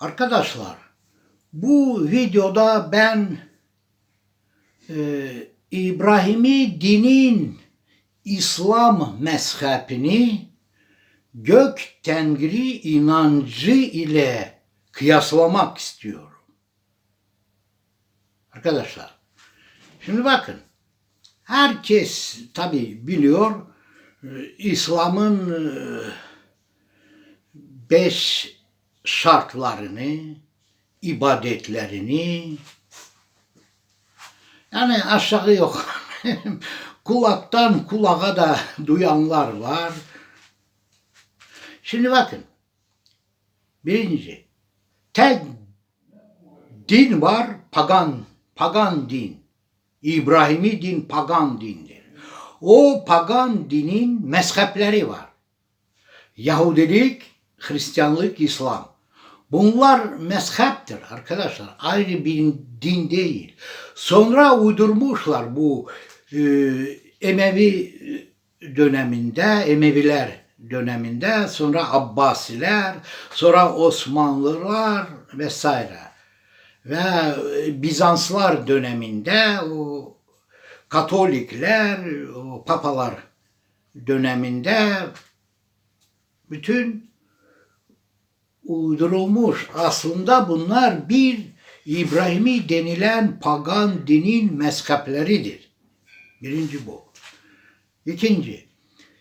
Arkadaşlar bu videoda ben e, İbrahimi dinin İslam mezhebini gök tengri inancı ile kıyaslamak istiyorum. Arkadaşlar şimdi bakın herkes tabi biliyor e, İslam'ın e, beş şartlarını, ibadetlerini yani aşağı yok. Kulaktan kulağa da duyanlar var. Şimdi bakın. Birinci. Tek din var, pagan, pagan din. İbrahimi din pagan dindir. O pagan dinin mezhepleri var. Yahudilik, Hristiyanlık, İslam. Bunlar mezheptir arkadaşlar. Ayrı bir din değil. Sonra uydurmuşlar bu e, Emevi döneminde, Emeviler döneminde, sonra Abbasiler, sonra Osmanlılar vesaire. Ve Bizanslar döneminde o Katolikler, o papalar döneminde bütün uydurulmuş. Aslında bunlar bir İbrahimi denilen pagan dinin mezhepleridir. Birinci bu. İkinci.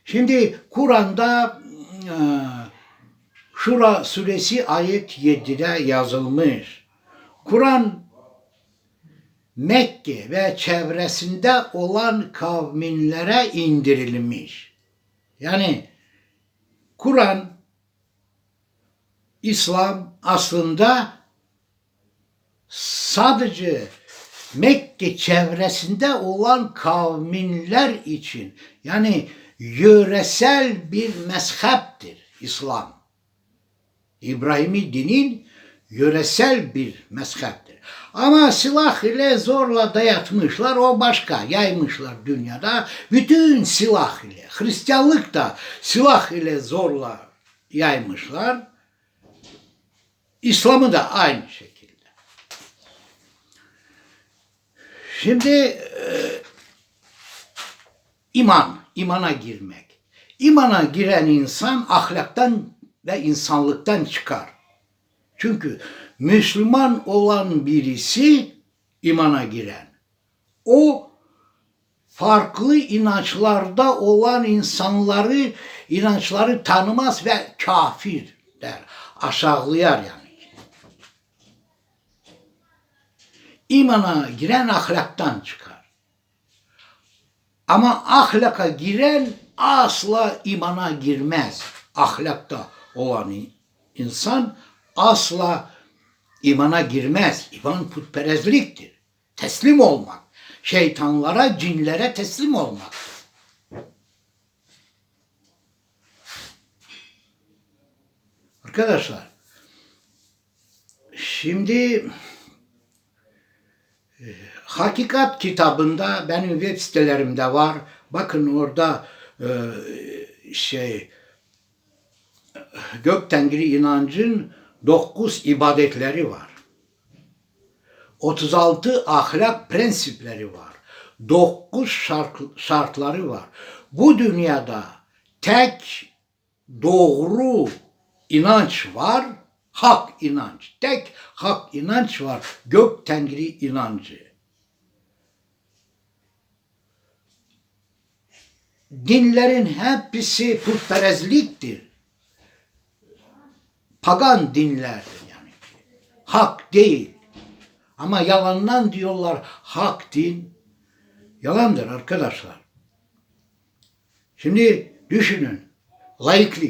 Şimdi Kur'an'da e, Şura suresi ayet 7'de yazılmış. Kur'an Mekke ve çevresinde olan kavminlere indirilmiş. Yani Kur'an İslam aslında sadece Mekke çevresinde olan kavminler için yani yöresel bir mezheptir İslam. İbrahimi dinin yöresel bir mezheptir. Ama silah ile zorla dayatmışlar o başka yaymışlar dünyada. Bütün silah ile Hristiyanlık da silah ile zorla yaymışlar. İslam'ı da aynı şekilde. Şimdi e, iman, imana girmek. İmana giren insan ahlaktan ve insanlıktan çıkar. Çünkü Müslüman olan birisi imana giren. O farklı inançlarda olan insanları, inançları tanımaz ve kafir der. Aşağılayar yani. İmana giren ahlaktan çıkar. Ama ahlaka giren asla imana girmez. Ahlakta olan insan asla imana girmez. İman putperestliktir. Teslim olmak. Şeytanlara, cinlere teslim olmak. Arkadaşlar, şimdi Hakikat kitabında benim web sitelerimde var. Bakın orada e, şey gök tengri inancın 9 ibadetleri var. 36 ahlak prensipleri var. 9 şart, şartları var. Bu dünyada tek doğru inanç var. Hak inanç. Tek hak inanç var. Gök tengri inancı. Dinlerin hepsi putperestliktir. Pagan dinlerdir yani. Hak değil. Ama yalandan diyorlar hak din. Yalandır arkadaşlar. Şimdi düşünün. Laiklik.